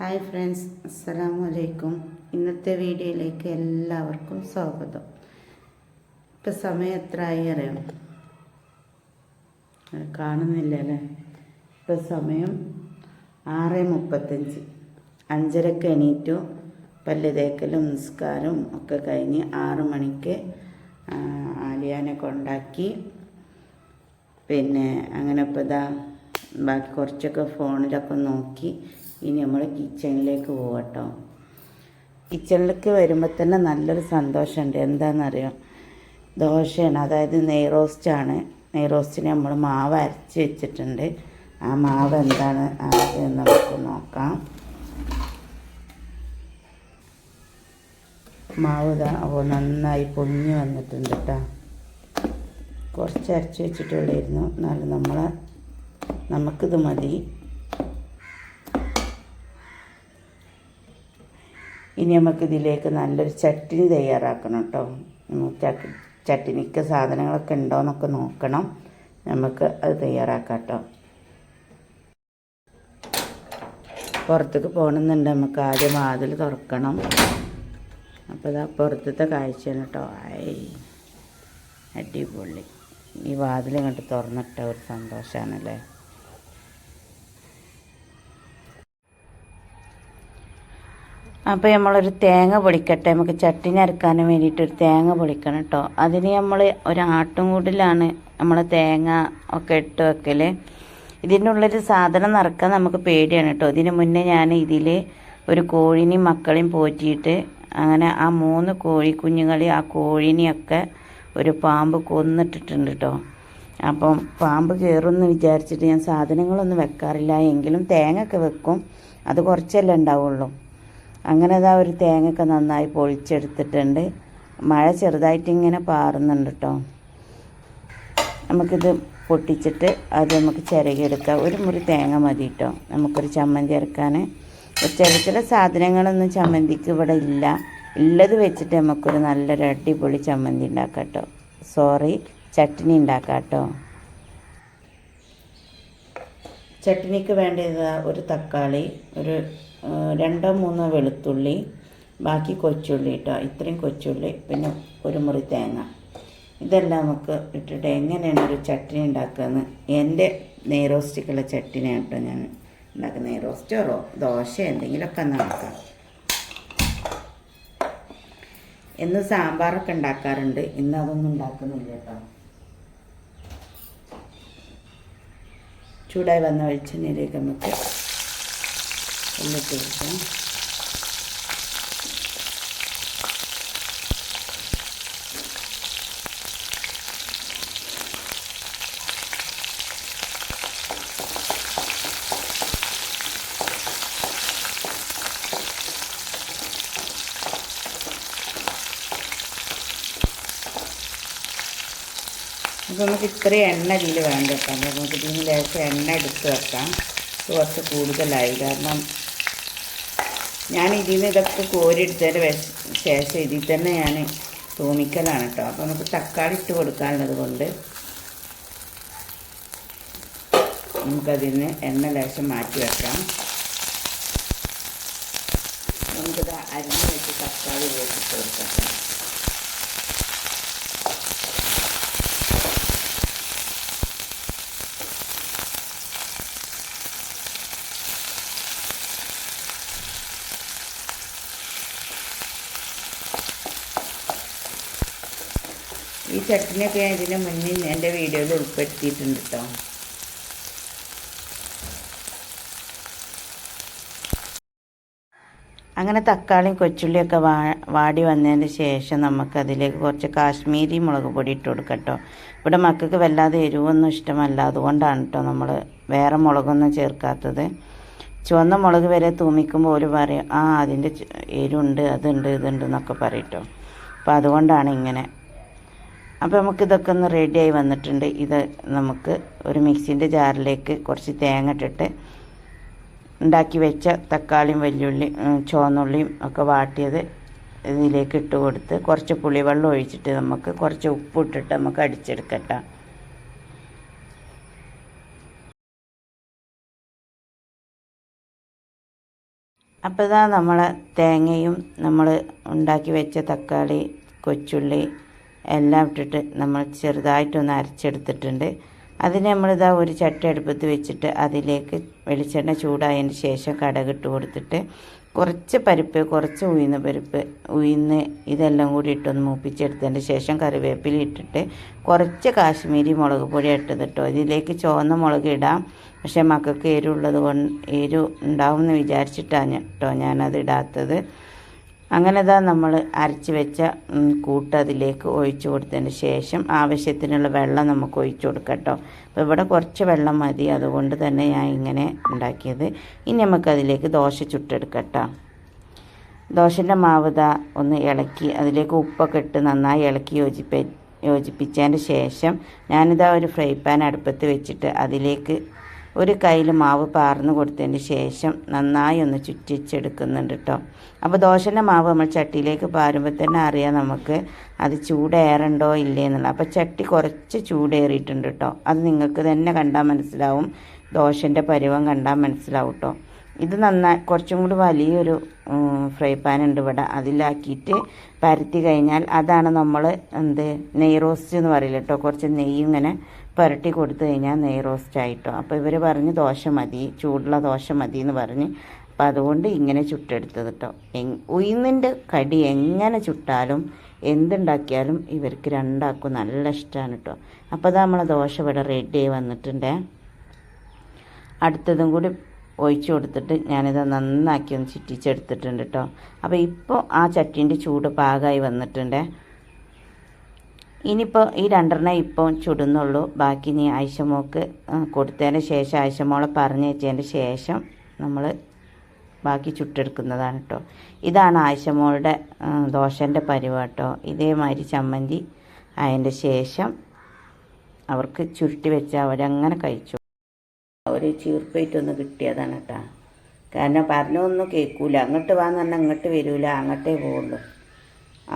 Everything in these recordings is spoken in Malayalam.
ഹായ് ഫ്രണ്ട്സ് അസ്സലാമു അലൈക്കും ഇന്നത്തെ വീഡിയോയിലേക്ക് എല്ലാവർക്കും സ്വാഗതം. ഇപ്പം സമയം എത്ര ആയി അറിയാം കാണുന്നില്ല അല്ലേ? ഇപ്പം സമയം ആറ് മുപ്പത്തഞ്ച്. അഞ്ചരക്ക് എണീറ്റു. പല്ല് തേക്കലും നിസ്കാരവും ഒക്കെ കഴിഞ്ഞ് ആറ് മണിക്ക് ആലിയാനെ കൊണ്ടാക്കി. പിന്നെ അങ്ങനെ ഇപ്പോൾ ഇതാ ബാക്കി കുറച്ചൊക്കെ ഫോണിലൊക്കെ നോക്കി. ഇനി നമ്മൾ കിച്ചണിലേക്ക് പോകട്ടോ കിച്ചണിലേക്ക് വരുമ്പോൾ തന്നെ നല്ലൊരു സന്തോഷമുണ്ട് എന്താണെന്നറിയാം ദോശയാണ്. അതായത് നെയ് റോസ്റ്റാണ്. നെയ് റോസ്റ്റിന് നമ്മൾ മാവ് അരച്ച് വെച്ചിട്ടുണ്ട്. ആ മാവ് എന്താണ്? ആദ്യം നമുക്ക് നോക്കാം. മാവ് നന്നായി പൊങ്ങി വന്നിട്ടുണ്ട് കേട്ടോ കുറച്ച് അരച്ച് വെച്ചിട്ടുള്ളായിരുന്നു. എന്നാലും നമ്മളെ നമുക്കിത് മതി. ഇനി നമുക്കിതിലേക്ക് നല്ലൊരു ചട്ടിനി തയ്യാറാക്കണം കേട്ടോ ചട്ടി ചട്ടിനിക്ക് സാധനങ്ങളൊക്കെ ഉണ്ടോയെന്നൊക്കെ നോക്കണം. നമുക്ക് അത് തയ്യാറാക്കാം കേട്ടോ പുറത്തേക്ക് പോകണമെന്നുണ്ട്. നമുക്ക് ആദ്യം വാതിൽ തുറക്കണം. അപ്പോൾ ഇതാ പുറത്തത്തെ കാഴ്ചയാണ് കേട്ടോ ആയി അടിപൊളി. ഈ വാതിൽ ഇങ്ങോട്ട് തുറന്നിട്ട ഒരു സന്തോഷമാണല്ലേ അപ്പോൾ നമ്മളൊരു തേങ്ങ പൊടിക്കട്ടെ നമുക്ക് ചട്ടിനി അരക്കാൻ വേണ്ടിയിട്ട് ഒരു തേങ്ങ പൊടിക്കണം കേട്ടോ അതിന് നമ്മൾ ഒരു ആട്ടുംകൂടിലാണ് നമ്മൾ തേങ്ങ ഒക്കെ ഇട്ട് വെക്കൽ ഇതിന്റെ ഉള്ളൊരു സാധനം നിറക്കാൻ നമുക്ക് പേടിയാണ് കേട്ടോ ഇതിന് മുന്നേ ഞാൻ ഇതിൽ ഒരു കോഴിനെയും മക്കളെയും പോറ്റിയിട്ട് അങ്ങനെ ആ മൂന്ന് കോഴി കുഞ്ഞുങ്ങളെയും ആ കോഴിനെയൊക്കെ ഒരു പാമ്പ് കൊന്നിട്ടിട്ടുണ്ട് കേട്ടോ അപ്പം പാമ്പ് കയറുമെന്ന് വിചാരിച്ചിട്ട് ഞാൻ സാധനങ്ങളൊന്നും വെക്കാറില്ല. എങ്കിലും തേങ്ങ ഒക്കെ വെക്കും. അത് കുറച്ചല്ലേ ഉണ്ടാവുള്ളൂ. അങ്ങനെ അതാ ഒരു തേങ്ങയൊക്കെ നന്നായി പൊളിച്ചെടുത്തിട്ടുണ്ട്. മഴ ചെറുതായിട്ട് ഇങ്ങനെ പാറുന്നുണ്ട് കേട്ടോ നമുക്കിത് പൊട്ടിച്ചിട്ട് അത് നമുക്ക് ചിരകിയെടുക്കാം. ഒരു മുറി തേങ്ങ മതി കേട്ടോ നമുക്കൊരു ചമ്മന്തി ഇറക്കാൻ ചില ചില സാധനങ്ങളൊന്നും ചമ്മന്തിക്ക് ഇവിടെ ഇല്ല. ഉള്ളത് വെച്ചിട്ട് നമുക്കൊരു നല്ലൊരു അടിപൊളി ചമ്മന്തി ഉണ്ടാക്കാം കേട്ടോ സോറി ചട്നി ഉണ്ടാക്കാം കേട്ടോ ചട്നിക്ക് വേണ്ടത് ഒരു തക്കാളി ഒരു രണ്ടോ മൂന്നോ വെളുത്തുള്ളി ബാക്കി കൊച്ചുള്ളി കേട്ടോ ഇത്രയും കൊച്ചുള്ളി പിന്നെ ഒരു മുറി തേങ്ങ. ഇതെല്ലാം നമുക്ക് ഇട്ടിട്ട് എങ്ങനെയാണ് ഒരു ചട്നി ഉണ്ടാക്കുകയെന്ന് എന്റെ നെയ്റോസ്റ്റിക്കുള്ള ചട്നിയാണ് കേട്ടോ ഞാൻ ഉണ്ടാക്കുന്ന നെയ്റോസ്റ്റോ ദോശ എന്തെങ്കിലുമൊക്കെ നടക്കാം എന്ന് സാമ്പാറൊക്കെ ഉണ്ടാക്കാറുണ്ട്. ഇന്ന് അതൊന്നും ഉണ്ടാക്കുന്നില്ല കേട്ടോ. ചൂടായി വന്ന വെളിച്ചെണ്ണയിലേക്ക് നമുക്ക് ഉള്ളിട്ട് കൊടുക്കാം അപ്പോൾ നമുക്ക് ഇത്രയും എണ്ണ ഇതിൽ വേണ്ട കേട്ടോ. നമുക്ക് ഇതിന് ലേശം എണ്ണ എടുത്ത് വെക്കാം. കുറച്ച് കൂടുതലായി. കാരണം ഞാൻ ഇതിൽ നിന്ന് ഇതൊക്കെ കോരിയെടുത്തതിന്റെ ശേഷം ഇതിൽ തന്നെ ഞാൻ തൂമിക്കലാണ് കേട്ടോ. അപ്പോൾ നമുക്ക് തക്കാളി ഇട്ട് കൊടുക്കാനുള്ളത് കൊണ്ട് നമുക്കതിൽ നിന്ന് എണ്ണ ലേശം മാറ്റി വെക്കാം. നമുക്കിത് അരിഞ്ഞ് വെച്ച് തക്കാളി വേവിച്ചിട്ട് കൊടുക്കാം. ചട്നിയൊക്കെ ഞാൻ ഇതിന് മുന്നിൽ എന്റെ വീഡിയോയിൽ ഉൾപ്പെടുത്തിയിട്ടുണ്ട് കേട്ടോ അങ്ങനെ തക്കാളിയും കൊച്ചുള്ളിയൊക്കെ വാ വാടി വന്നതിന് ശേഷം നമുക്കതിലേക്ക് കുറച്ച് കാശ്മീരി മുളക് പൊടി ഇട്ട് കൊടുക്കട്ടോ കേട്ടോ ഇവിടെ മക്കൾക്ക് വല്ലാതെ എരിവൊന്നും ഇഷ്ടമല്ല. അതുകൊണ്ടാണ് കേട്ടോ നമ്മൾ വേറെ മുളകൊന്നും ചേർക്കാത്തത്. ചുവന്ന മുളക് വരെ തൂമിക്കുമ്പോൾ ഒരു പറയും ആ അതിന്റെ എരുണ്ട് അതുണ്ട് ഇതുണ്ട് എന്നൊക്കെ പറയും കേട്ടോ അപ്പോൾ അതുകൊണ്ടാണ് ഇങ്ങനെ അപ്പോൾ നമുക്കിതൊക്കെ ഒന്ന് റെഡിയായി വന്നിട്ടുണ്ട്. ഇത് നമുക്ക് ഒരു മിക്സിന്റെ ജാറിലേക്ക് കുറച്ച് തേങ്ങ ഇട്ടിട്ട് ഉണ്ടാക്കി വെച്ച തക്കാളിയും വലിയുള്ളി ഉം, ചുവന്നുള്ളിയും ഒക്കെ വാട്ടിയത് ഇതിലേക്ക് ഇട്ട് കൊടുത്ത് കുറച്ച് പുളിവെള്ളം ഒഴിച്ചിട്ട് നമുക്ക് കുറച്ച് ഉപ്പ് ഇട്ടിട്ട് നമുക്ക് അടിച്ചെടുക്കട്ടോ അപ്പോൾ ഇതാ നമ്മളെ തേങ്ങയും നമ്മൾ ഉണ്ടാക്കി വെച്ച തക്കാളി കൊച്ചുള്ളി എല്ലാം ഇട്ടിട്ട് നമ്മൾ ചെറുതായിട്ടൊന്ന് അരച്ചെടുത്തിട്ടുണ്ട്. അതിന് നമ്മളിതാ ഒരു ചട്ട അടുപ്പത്ത് വെച്ചിട്ട് അതിലേക്ക് വെളിച്ചെണ്ണ ചൂടായതിന് ശേഷം കടകിട്ട് കൊടുത്തിട്ട് കുറച്ച് പരിപ്പ് കുറച്ച് ഉഴുന്ന് പരിപ്പ് ഉഴുന്ന് ഇതെല്ലാം കൂടി ഇട്ടൊന്ന് മൂപ്പിച്ചെടുത്തതിന് ശേഷം കറിവേപ്പില ഇട്ടിട്ട് കുറച്ച് കാശ്മീരി മുളക് പൊടി ഇട്ടത് കേട്ടോ ഇതിലേക്ക് ചുവന്ന മുളക് ഇടാം. പക്ഷേ മക്കൾക്ക് എരിവുള്ളത് കൊണ്ട് എരിവ് ഉണ്ടാവും എന്ന് വിചാരിച്ചിട്ടാണ് കേട്ടോ ഞാനത് ഇടാത്തത്. അങ്ങനെ ഇതാ നമ്മൾ അരച്ച് വെച്ച കൂട്ട് അതിലേക്ക് ഒഴിച്ചു കൊടുത്തതിന് ശേഷം ആവശ്യത്തിനുള്ള വെള്ളം നമുക്ക് ഒഴിച്ചു കൊടുക്കാം കേട്ടോ അപ്പോൾ ഇവിടെ കുറച്ച് വെള്ളം മതി. അതുകൊണ്ട് തന്നെ ഞാൻ ഇങ്ങനെ ഉണ്ടാക്കിയത്. ഇനി നമുക്കതിലേക്ക് ദോശ ചുട്ടെടുക്കാം ദോശന്റെ മാവ് ഒന്ന് ഇളക്കി അതിലേക്ക് ഉപ്പൊക്കെ ഇട്ട് നന്നായി ഇളക്കി യോജിപ്പ യോജിപ്പിച്ചതിന് ശേഷം ഞാനിതാ ഒരു ഫ്രൈ പാൻ അടുപ്പത്ത് വെച്ചിട്ട് അതിലേക്ക് ഒരു കയ്യിൽ മാവ് പാർന്ന് കൊടുത്തതിന് ശേഷം നന്നായി ഒന്ന് ചുറ്റിച്ചെടുക്കുന്നുണ്ട് കേട്ടോ അപ്പോൾ ദോശന്റെ മാവ് നമ്മൾ ചട്ടിയിലേക്ക് പാരുമ്പോൾ തന്നെ അറിയാം നമുക്ക് അത് ചൂടേറുണ്ടോ ഇല്ലേ എന്നുള്ളത് അപ്പോൾ ചട്ടി കുറച്ച് ചൂടേറിയിട്ടുണ്ട് കേട്ടോ അത് നിങ്ങൾക്ക് തന്നെ കണ്ടാൽ മനസ്സിലാവും. ദോശന്റെ പരുവം കണ്ടാൽ മനസ്സിലാവും കേട്ടോ ഇത് നന്നായി കുറച്ചും കൂടി വലിയൊരു ഫ്രൈ പാൻ ഉണ്ട് ഇവിടെ. അതിലാക്കിയിട്ട് പരത്തി കഴിഞ്ഞാൽ അതാണ് നമ്മൾ എന്ത് നെയ് റോസ്റ്റ് എന്ന് പറയില്ല കേട്ടോ കുറച്ച് നെയ്യ് ഇങ്ങനെ പുരട്ടി കൊടുത്തു കഴിഞ്ഞാൽ നെയ് റോസ്റ്റ് ആയിട്ടോ. അപ്പോൾ ഇവർ പറഞ്ഞ് ദോശ മതി ചൂടുള്ള ദോശ മതി എന്ന് പറഞ്ഞ് അപ്പം അതുകൊണ്ട് ഇങ്ങനെ ചുട്ടെടുത്തത് കേട്ടോ എങ് ഉഴുന്നിന്റെ കടി എങ്ങനെ ചുട്ടാലും എന്തുണ്ടാക്കിയാലും ഇവർക്ക് രണ്ടാക്കും നല്ല ഇഷ്ടമാണ് കേട്ടോ അപ്പോൾ അത് നമ്മളെ ദോശ ഇവിടെ റെഡി ആയി വന്നിട്ടുണ്ടേ. അടുത്തതും കൂടി ഒഴിച്ചു കൊടുത്തിട്ട് ഞാനിത് നന്നാക്കി ഒന്ന് ചുറ്റിച്ചെടുത്തിട്ടുണ്ട് കേട്ടോ അപ്പോൾ ഇപ്പോൾ ആ ചട്ടീന്റെ ചൂട് പാകമായി വന്നിട്ടുണ്ട്. ഇനിയിപ്പോൾ ഈ രണ്ടെണ്ണം ഇപ്പോൾ ചുടുന്നുള്ളൂ. ബാക്കി നീ ആയിഷമോക്ക് കൊടുത്തതിന് ശേഷം ആയിഷമോളെ പറഞ്ഞു വെച്ചതിന് ശേഷം നമ്മൾ ബാക്കി ചുട്ടെടുക്കുന്നതാണ് കേട്ടോ ഇതാണ് ആയിഷമോളുടെ ദോശന്റെ പരിവാട്ടോ ഇതേമാതിരി ചമ്മന്തി അതിന്റെ ശേഷം അവർക്ക് ചുരുട്ടി വെച്ച് അവരങ്ങനെ കഴിച്ചു. ഒരു ചീർപ്പേറ്റൊന്ന് കിട്ടിയതാണ് കേട്ടോ. കാരണം പറഞ്ഞൊന്നും കേൾക്കൂല അങ്ങോട്ട് വാന്ന് പറഞ്ഞാൽ അങ്ങോട്ട് വരൂല. അങ്ങോട്ടേ പോവുള്ളൂ.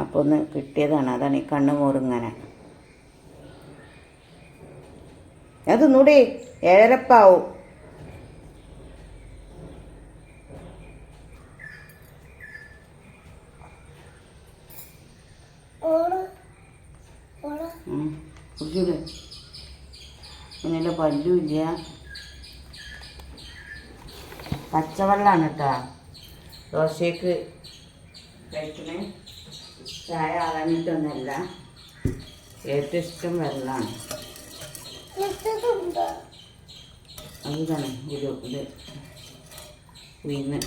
അപ്പോൾ ഒന്ന് കിട്ടിയതാണ്. അതാണ് ഈ കണ്ണ് മോറിങ്ങനെ. അത് നൂടി ഏഴരപ്പാവും. കുടിച്ചൂടെ? ഇങ്ങനെ പല്ലുമില്ല. പച്ചവെള്ളമാണ് കേട്ടോ. ദോശയ്ക്ക് കഴിക്കണേ. ചായ ആകാനിട്ടൊന്നല്ല ഏറ്റവും ഇഷ്ടം വെള്ളമാണ് അതാണ് ഇത് ഇത്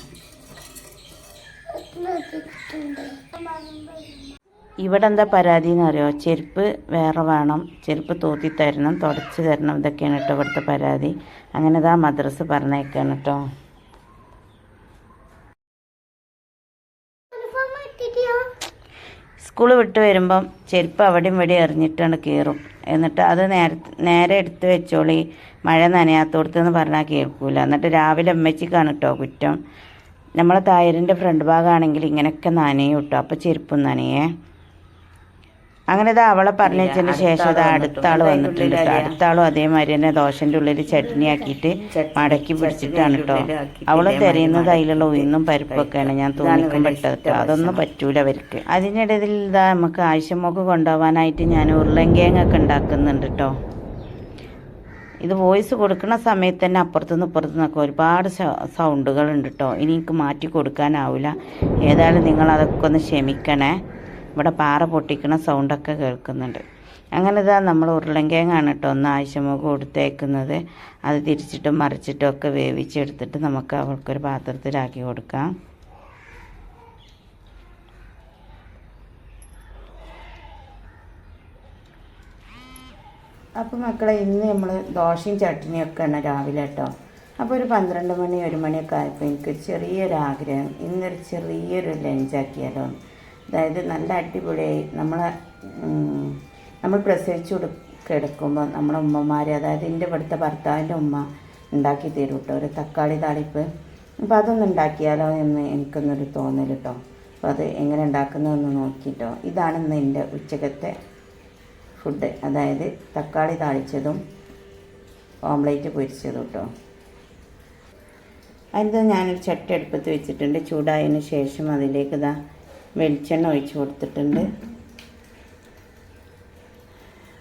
ഇവിടെ എന്താ പരാതി എന്ന് അറിയോ? ചെരുപ്പ് വേറെ വേണം. ചെരുപ്പ് തൂത്തി തരണം തുടച്ച് തരണം. ഇതൊക്കെയാണ് കേട്ടോ ഇവിടുത്തെ പരാതി. അങ്ങനെ ഇതാ മദ്രസ് പറഞ്ഞേക്കാണ് കേട്ടോ. സ്കൂൾ വിട്ട് വരുമ്പം ചെരുപ്പ് അവിടെയും ഇവിടെ എറിഞ്ഞിട്ടാണ് കയറും. എന്നിട്ട് അത് നേരെ നേരെ എടുത്ത് വെച്ചോളി മഴ നനയാത്തോടത്തെന്ന് പറഞ്ഞാൽ കേൾക്കൂല. എന്നിട്ട് രാവിലെ അമ്മച്ചിക്കാണ് കേട്ടോ കുറ്റം. നമ്മളെ തായരിന്റെ ഫ്രണ്ട് ഭാഗമാണെങ്കിൽ ഇങ്ങനെയൊക്കെ നനയും കേട്ടോ അപ്പോൾ ചെരുപ്പും നനയേ. അങ്ങനെ ഇതാ അവളെ പറഞ്ഞതിന് ശേഷം അത് അടുത്ത വന്നിട്ടുണ്ട്. അടുത്താളും അടുത്ത ആളും അതേമാതിരി തന്നെ ദോശന്റെ ഉള്ളിൽ ചട്നി ആക്കിയിട്ട് മടക്കി പിടിച്ചിട്ടാണ് കേട്ടോ. അവൾ തിരയുന്നത് അതിലുള്ള ഉയർന്നും പരിപ്പൊക്കെയാണ്. ഞാൻ തോന്നിക്കും പെട്ടത് അതൊന്നും പറ്റൂല അവർക്ക്. അതിനിടയിൽ ഇതാ നമുക്ക് ആവശ്യമൊക്കെ കൊണ്ടുപോകാനായിട്ട് ഞാൻ ഉരുളങ്കിഴങ്ങൊക്കെ ഉണ്ടാക്കുന്നുണ്ട് കേട്ടോ. ഇത് വോയിസ് കൊടുക്കുന്ന സമയത്ത് തന്നെ അപ്പുറത്തുനിന്ന് ഇപ്പുറത്തുനിന്നൊക്കെ ഒരുപാട് സൗണ്ടുകൾ ഉണ്ട് കേട്ടോ. ഇനി എനിക്ക് മാറ്റി കൊടുക്കാനാവില്ല ഏതായാലും നിങ്ങൾ അതൊക്കെ ഒന്ന് ക്ഷമിക്കണേ. ഇവിടെ പാറ പൊട്ടിക്കണ സൗണ്ടൊക്കെ കേൾക്കുന്നുണ്ട്. അങ്ങനെ ഇതാ നമ്മൾ ഉരുളങ്കിഴങ്ങാണ് കേട്ടോ ഒന്ന് ആവശ്യമോ കൊടുത്തേക്കുന്നത്. അത് തിരിച്ചിട്ടും മറിച്ചിട്ടും ഒക്കെ വേവിച്ചെടുത്തിട്ട് നമുക്ക് അവൾക്കൊരു പാത്രത്തിലാക്കി കൊടുക്കാം. അപ്പോൾ മക്കളെ ഇന്ന് നമ്മൾ ദോശയും ചട്നിയും ഒക്കെയാണ് രാവിലെ കേട്ടോ. അപ്പോൾ ഒരു പന്ത്രണ്ട് മണി ഒരു മണിയൊക്കെ ആയപ്പോൾ എനിക്കൊരു ചെറിയൊരു ആഗ്രഹം. ഇന്നൊരു ചെറിയൊരു ലഞ്ചാക്കിയാലോ. അതായത് നല്ല അടിപൊളിയായി. നമ്മളെ നമ്മൾ പ്രസവിച്ചു കൊടു കിടക്കുമ്പോൾ നമ്മളെ ഉമ്മമാർ അതായത് എന്റെ ഇവിടുത്തെ ഭർത്താവിന്റെ ഉമ്മ ഉണ്ടാക്കി തരും കേട്ടോ ഒരു തക്കാളി താളിപ്പ്. അപ്പോൾ അതൊന്ന് ഉണ്ടാക്കിയാലോ എന്ന് എനിക്കൊന്നൊരു തോന്നൽ കേട്ടോ അപ്പോൾ അത് എങ്ങനെ ഉണ്ടാക്കുന്നതെന്ന് നോക്കിയിട്ടോ ഇതാണ് ഇന്ന് എന്റെ ഉച്ചക്കത്തെ ഫുഡ്. അതായത് തക്കാളി താളിച്ചതും ഓംലേറ്റ് പൊരിച്ചതും കേട്ടോ അതിന് ഞാനൊരു ചട്ടി അടുപ്പത്ത് വെച്ചിട്ടുണ്ട്. ചൂടായതിന് ശേഷം അതിലേക്ക് ഇതാ വെളിച്ചെണ്ണ ഒഴിച്ച് കൊടുത്തിട്ടുണ്ട്.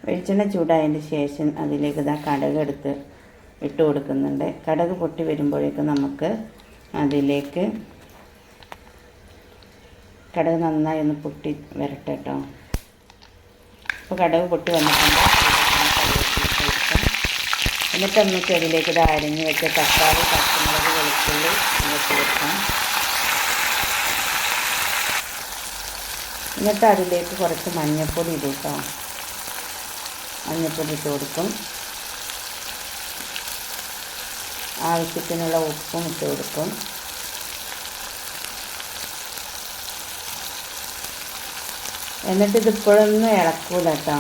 വെളിച്ചെണ്ണ ചൂടായതിന് ശേഷം അതിലേക്ക് ഇതാ കടക് എടുത്ത് ഇട്ട് കൊടുക്കുന്നുണ്ട്. കടക് പൊട്ടി വരുമ്പോഴേക്കും നമുക്ക് അതിലേക്ക് കടക് നന്നായി ഒന്ന് പൊട്ടി വരട്ടെ കേട്ടോ. അപ്പോൾ കടക് പൊട്ടി വന്നിട്ടുണ്ട്. എന്നിട്ട് നമുക്ക് അതിലേക്ക് ഇത് അരിഞ്ഞ് വെച്ച തക്കാളി പച്ചമുളക് വെളുത്തുള്ളി ഇട്ട് കൊടുക്കാം. എന്നിട്ട് അതിലേക്ക് കുറച്ച് മഞ്ഞൾപ്പൊടി ഇടും കേട്ടോ മഞ്ഞൾപ്പൊടി ഇട്ട് കൊടുക്കും. ആവശ്യത്തിനുള്ള ഉപ്പും ഇട്ട് കൊടുക്കും. എന്നിട്ട് ഇതിപ്പോഴൊന്നും ഇളക്കൂല കേട്ടോ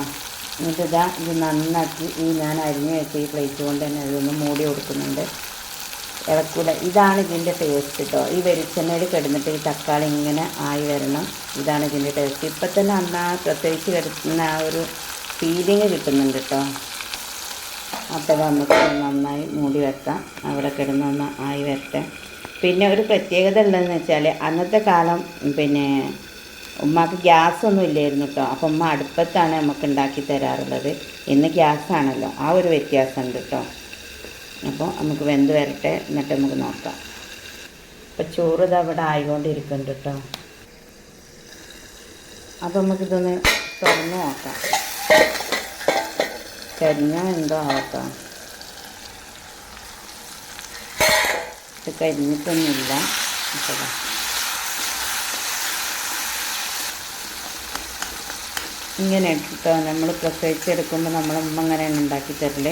എന്നിട്ട് ഇതാ ഇത് നന്നാക്കി ഈ ഞാൻ അരിഞ്ഞ് വെച്ച ഈ പ്ലേറ്റ് കൊണ്ട് തന്നെ ഇതൊന്ന് മൂടി കൊടുക്കുന്നുണ്ട്. ഇളക്കൂല. ഇതാണ് ഇതിന്റെ ടേസ്റ്റ് കേട്ടോ ഈ വെളിച്ചെണ്ണയിൽ കിടന്നിട്ട് ഈ തക്കാളി ഇങ്ങനെ ആയി വരണം. ഇതാണ് ഇതിന്റെ ടേസ്റ്റ് ഇപ്പം തന്നെ അന്ന് ആ പ്രത്യേകിച്ച് കിടക്കുന്ന ആ ഒരു ഫീലിങ് കിട്ടുന്നുണ്ട് കേട്ടോ അപ്പോൾ നമുക്ക് നന്നായി മൂടി വെക്കാം. അവിടെ കിടന്നൊന്ന് ആയി വരട്ടെ. പിന്നെ ഒരു പ്രത്യേകത ഉള്ളതെന്ന് വെച്ചാൽ അന്നത്തെ കാലം പിന്നെ ഉമ്മാക്ക് ഗ്യാസൊന്നും ഇല്ലായിരുന്നു കേട്ടോ അപ്പം ഉമ്മ അടുപ്പത്താണ് നമുക്ക് ഉണ്ടാക്കി തരാറുള്ളത്. ഇന്ന് ഗ്യാസാണല്ലോ. ആ ഒരു വ്യത്യാസമുണ്ട് കേട്ടോ അപ്പോൾ നമുക്ക് വെന്ത് വരട്ടെ എന്നിട്ട് നമുക്ക് നോക്കാം. അപ്പോൾ ചോറ് ഇത് അവിടെ ആയിക്കൊണ്ടിരിക്കുന്നുണ്ട് കേട്ടോ. അപ്പോൾ നമുക്കിതൊന്ന് തുറന്ന് നോക്കാം. കരിഞ്ഞോ എന്തോ ആവട്ടോ. ഇത് കരിഞ്ഞിട്ടൊന്നുമില്ല. അപ്പോൾ. ഇങ്ങനെ കേട്ടോ നമ്മൾ പ്രസവിച്ചെടുക്കുമ്പോൾ നമ്മളമ്മ അങ്ങനെയാണ് ഉണ്ടാക്കി തരൽ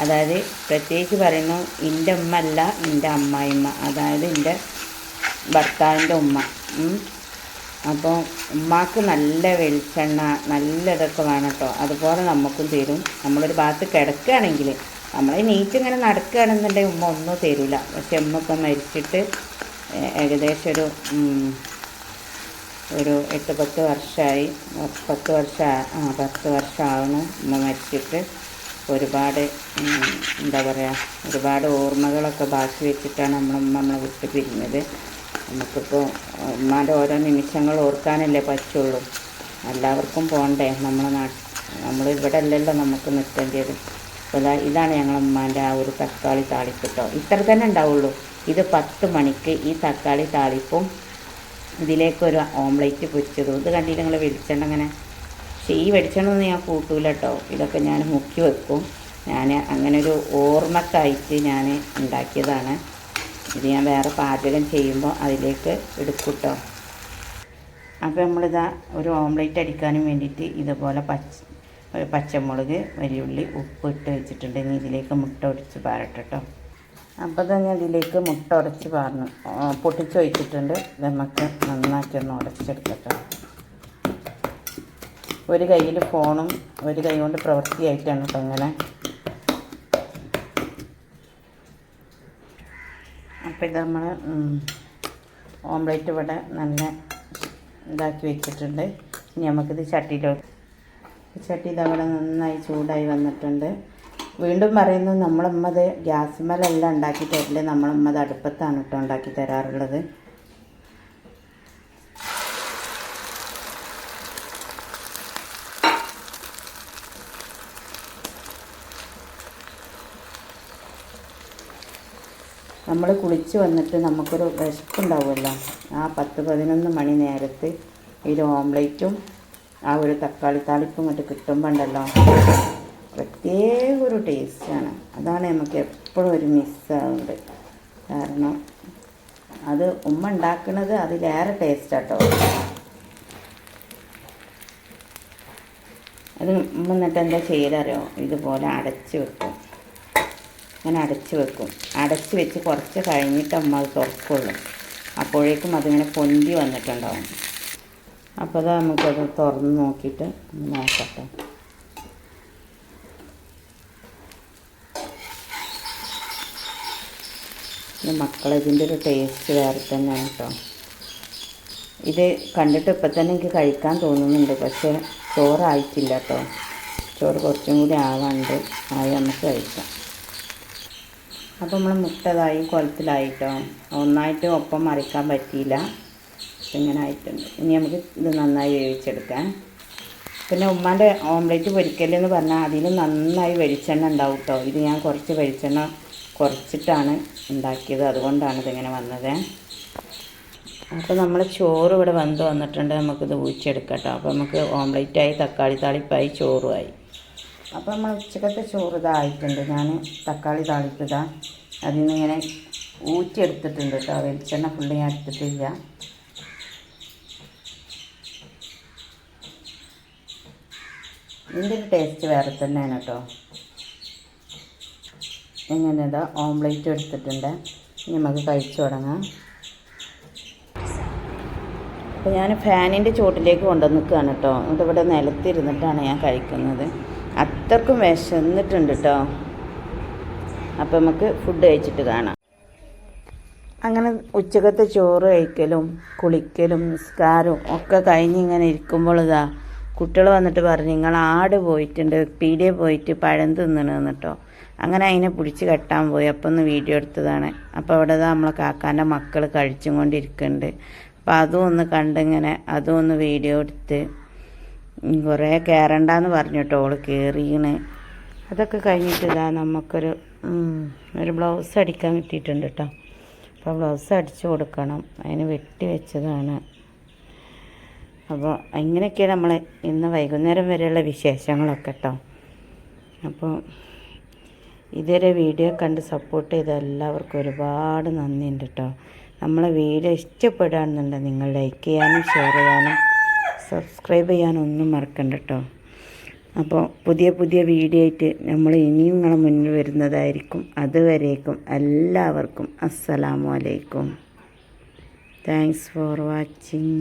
അതായത് പ്രത്യേകിച്ച് പറയുന്നു എന്റെ ഉമ്മ അല്ല എന്റെ അമ്മായിമ്മ. അതായത് എന്റെ ഭർത്താവിന്റെ ഉമ്മ. അപ്പോൾ ഉമ്മാക്ക് നല്ല വെളിച്ചെണ്ണ നല്ല ഇതൊക്കെ വേണം കേട്ടോ അതുപോലെ നമുക്കും തരും. നമ്മളൊരു ഭാഗത്ത് കിടക്കുകയാണെങ്കിൽ നമ്മൾ നീറ്റ് ഇങ്ങനെ നടക്കുകയാണെന്നുണ്ടെങ്കിൽ ഉമ്മ ഒന്നും തരില്ല പക്ഷെ ഉമ്മ ഇപ്പം മരിച്ചിട്ട് ഏകദേശം ഒരു ഒരു എട്ട് പത്ത് വർഷമായി പത്ത് വർഷം ആ പത്ത് വർഷമാവുന്നു ഉമ്മ മരിച്ചിട്ട്. ഒരുപാട് എന്താ പറയുക ഒരുപാട് ഓർമ്മകളൊക്കെ ബാക്കി വെച്ചിട്ടാണ് നമ്മളുമ്മ നമ്മളെ വിട്ട് പിരിഞ്ഞത്. നമുക്കിപ്പോൾ ഉമ്മാന്റെ ഓരോ നിമിഷങ്ങൾ ഓർക്കാനല്ലേ പറ്റുള്ളൂ. എല്ലാവർക്കും പോകണ്ടേ നമ്മളെ നാട്ടിൽ നമ്മൾ ഇവിടെ അല്ലല്ലോ നമുക്ക് നിർത്തേണ്ടത്. അപ്പോൾ ഇതാണ് ഞങ്ങളെ ഉമ്മാന്റെ ആ ഒരു തക്കാളി താളിപ്പ് കേട്ടോ ഇത്ര തന്നെ ഉണ്ടാവുള്ളൂ. ഇത് പത്ത് മണിക്ക് ഈ തക്കാളി താളിപ്പും ഇതിലേക്കൊരു ഓംലേറ്റ് പൊരിച്ചതും. ഇത് കണ്ടിട്ട് നിങ്ങൾ വെളിച്ചെണ്ണ അങ്ങനെ പക്ഷേ ഈ ഞാൻ കൂട്ടൂല കേട്ടോ ഇതൊക്കെ ഞാൻ മുക്കി വെക്കും. ഞാൻ അങ്ങനെ ഒരു ഓർമ്മക്കായിട്ട് ഞാൻ ഉണ്ടാക്കിയതാണ്. ഇത് ഞാൻ വേറെ പാചകം ചെയ്യുമ്പോൾ അതിലേക്ക് എടുക്കും കേട്ടോ അപ്പോൾ നമ്മളിതാ ഒരു ഓംലേറ്റ് അടിക്കാനും വേണ്ടിയിട്ട് ഇതുപോലെ പച്ച പച്ചമുളക് വലിയുള്ളി ഉപ്പ് ഇട്ട് വെച്ചിട്ടുണ്ട്. ഇനി ഇതിലേക്ക് മുട്ട ഒടിച്ച് പാരട്ടെ കേട്ടോ അപ്പോൾ തന്നെ ഇതിലേക്ക് മുട്ട ഉടച്ച് പാർന്നു പൊട്ടിച്ച് ഒഴിച്ചിട്ടുണ്ട്. നമുക്ക് നന്നാക്കി ഒന്ന് ഉടച്ചെടുക്കട്ടോ ഒരു കയ്യിൽ ഫോണും ഒരു കൈ കൊണ്ട് പ്രവൃത്തിയായിട്ടാണ് കേട്ടോ ഇങ്ങനെ അപ്പോൾ ഇത് നമ്മൾ ഓംലേറ്റ് ഇവിടെ നല്ല ഇതാക്കി വെച്ചിട്ടുണ്ട്. ഇനി നമുക്കിത് ചട്ടിയിലോട്ട് ചട്ടി ഇതവിടെ നന്നായി ചൂടായി വന്നിട്ടുണ്ട്. വീണ്ടും പറയുന്നു നമ്മളമ്മത് ഗ്യാസ് ഗ്യാസ്മേലല്ല ഉണ്ടാക്കി തരില്ല നമ്മളമ്മത് അടുപ്പത്താണ് കേട്ടോ ഉണ്ടാക്കി തരാറുള്ളത്. നമ്മൾ കുളിച്ച് വന്നിട്ട് നമുക്കൊരു വിശപ്പുണ്ടാവുമല്ലോ. ആ പത്ത് പതിനൊന്ന് മണി നേരത്ത് ഈ ഓംലേറ്റും ആ ഒരു തക്കാളി താളിപ്പും ഇങ്ങോട്ട് കിട്ടുമ്പോൾ ഉണ്ടല്ലോ പ്രത്യേക ഒരു ടേസ്റ്റാണ്. അതാണ് നമുക്ക് എപ്പോഴും ഒരു മിസ്സാവുന്നത് കാരണം അത് ഉമ്മ ഉണ്ടാക്കുന്നത് അതിലേറെ ടേസ്റ്റാട്ടോ. അത് ഉമ്മ എന്നിട്ട് എന്താ ചെയ്തറിയോ ഇതുപോലെ അടച്ചു വെക്കും. അങ്ങനെ അടച്ച് വെക്കും. അടച്ച് വെച്ച് കുറച്ച് കഴിഞ്ഞിട്ട് അമ്മ അത് തുറക്കുള്ളൂ. അപ്പോഴേക്കും അതിങ്ങനെ പൊന്തി വന്നിട്ടുണ്ടാവും. അപ്പോൾ അത് നമുക്കത് തുറന്ന് നോക്കിയിട്ട് നോക്കട്ടെ. മക്കളിതിന്റെ ഒരു ടേസ്റ്റ് വേറെ തന്നെയാണ് കേട്ടോ ഇത് കണ്ടിട്ട് ഇപ്പം തന്നെ എനിക്ക് കഴിക്കാൻ തോന്നുന്നുണ്ട്. പക്ഷേ ചോറായിട്ടില്ല കേട്ടോ ചോറ് കുറച്ചും കൂടി ആവാണ്ട് ആയി നമുക്ക് കഴിക്കാം. അപ്പോൾ നമ്മൾ മുട്ടതായി കുളത്തിലായിട്ടോ ഒന്നായിട്ട് ഒപ്പം മറിക്കാൻ പറ്റിയില്ല. ഇങ്ങനെ ആയിട്ടുണ്ട്. ഇനി നമുക്ക് ഇത് നന്നായി വേവിച്ചെടുക്കാം. പിന്നെ ഉമ്മാന്റെ ഓംലേറ്റ് പൊരിക്കലെന്ന് പറഞ്ഞാൽ അതിൽ നന്നായി വെളിച്ചെണ്ണ ഉണ്ടാവും കേട്ടോ ഇത് ഞാൻ കുറച്ച് വെളിച്ചെണ്ണ കുറച്ചിട്ടാണ് ഉണ്ടാക്കിയത്. അതുകൊണ്ടാണ് ഇതിങ്ങനെ വന്നത്. അപ്പോൾ നമ്മൾ ചോറ് ഇവിടെ വന്ന് വന്നിട്ടുണ്ട്. നമുക്കിത് ഊച്ചെടുക്കാം കേട്ടോ അപ്പോൾ നമുക്ക് ഓംലേറ്റായി തക്കാളി താളിപ്പായി ചോറുമായി അപ്പോൾ നമ്മൾ ഉച്ചക്കത്തെ ചോറ് ഇതായിട്ടുണ്ട് ഞാൻ തക്കാളി താളിച്ചതാ. അതിൽ നിന്ന് ഇങ്ങനെ ഊറ്റിയെടുത്തിട്ടുണ്ട് കേട്ടോ. വെളിച്ചെണ്ണ ഫുള്ള് ഞാൻ എടുത്തിട്ടില്ല. ഇതിന്റെ ഒരു ടേസ്റ്റ് വേറെ തന്നെയാണ് കേട്ടോ. ഇങ്ങനെ ഇതാ ഓംലേറ്റ് എടുത്തിട്ടുണ്ട്. ഇനി നമുക്ക് കഴിച്ചു തുടങ്ങാം. അപ്പോൾ ഞാൻ ഫാനിന്റെ ചുവട്ടിലേക്ക് കൊണ്ടുവന്ന് നിൽക്കുകയാണ് കേട്ടോ. എന്നിട്ട് ഇവിടെ നിലത്തിരുന്നിട്ടാണ് ഞാൻ കഴിക്കുന്നത്. അത്രക്കും വിശന്നിട്ടുണ്ട് കേട്ടോ അപ്പം നമുക്ക് ഫുഡ് കഴിച്ചിട്ട് കാണാം. അങ്ങനെ ഉച്ചക്കത്തെ ചോറ് കഴിക്കലും കുളിക്കലും നിസ്കാരവും ഒക്കെ കഴിഞ്ഞ് ഇങ്ങനെ ഇരിക്കുമ്പോൾ ഇതാ കുട്ടികൾ വന്നിട്ട് പറഞ്ഞു നിങ്ങൾ ആട് പോയിട്ടുണ്ട് പീടിയെ പോയിട്ട് പഴം തിന്നണമെന്ന് കേട്ടോ അങ്ങനെ അതിനെ പിടിച്ച് കെട്ടാൻ പോയി. അപ്പം ഒന്ന് വീഡിയോ എടുത്തതാണ്. അപ്പോൾ അവിടെ നമ്മളെ കാക്കാന്റെ മക്കൾ കഴിച്ചും കൊണ്ടിരിക്കുന്നുണ്ട്. അപ്പോൾ അതും ഒന്ന് കണ്ടിങ്ങനെ അതും ഒന്ന് വീഡിയോ എടുത്ത് കുറേ കയറണ്ടെന്ന് പറഞ്ഞു കേട്ടോ ഓൾ കയറിയാണ് അതൊക്കെ കഴിഞ്ഞിട്ട് ഇതാ നമുക്കൊരു ഒരു ബ്ലൗസ് അടിക്കാൻ കിട്ടിയിട്ടുണ്ട് കേട്ടോ അപ്പോൾ ബ്ലൗസ് അടിച്ചു കൊടുക്കണം. അതിന് വെട്ടി വെച്ചതാണ്. അപ്പോൾ ഇങ്ങനെയൊക്കെയാണ് നമ്മൾ ഇന്ന് വൈകുന്നേരം വരെയുള്ള വിശേഷങ്ങളൊക്കെ കേട്ടോ അപ്പോൾ ഇതുവരെ വീഡിയോ കണ്ട് സപ്പോർട്ട് ചെയ്ത എല്ലാവർക്കും ഒരുപാട് നന്ദിയുണ്ട് കേട്ടോ നമ്മളെ വീഡിയോ ഇഷ്ടപ്പെടുകയാണെന്നുണ്ടെങ്കിൽ നിങ്ങൾ ലൈക്ക് ചെയ്യാനും ഷെയർ ചെയ്യാനും സബ്സ്ക്രൈബ് ചെയ്യാനൊന്നും മറക്കണ്ട കേട്ടോ അപ്പോൾ പുതിയ പുതിയ വീഡിയോ ആയിട്ട് നമ്മൾ ഇനിയും നിങ്ങളെ മുന്നിൽ വരുന്നതായിരിക്കും. അതുവരേക്കും എല്ലാവർക്കും അസ്സലാമു അലൈക്കും. Thanks for watching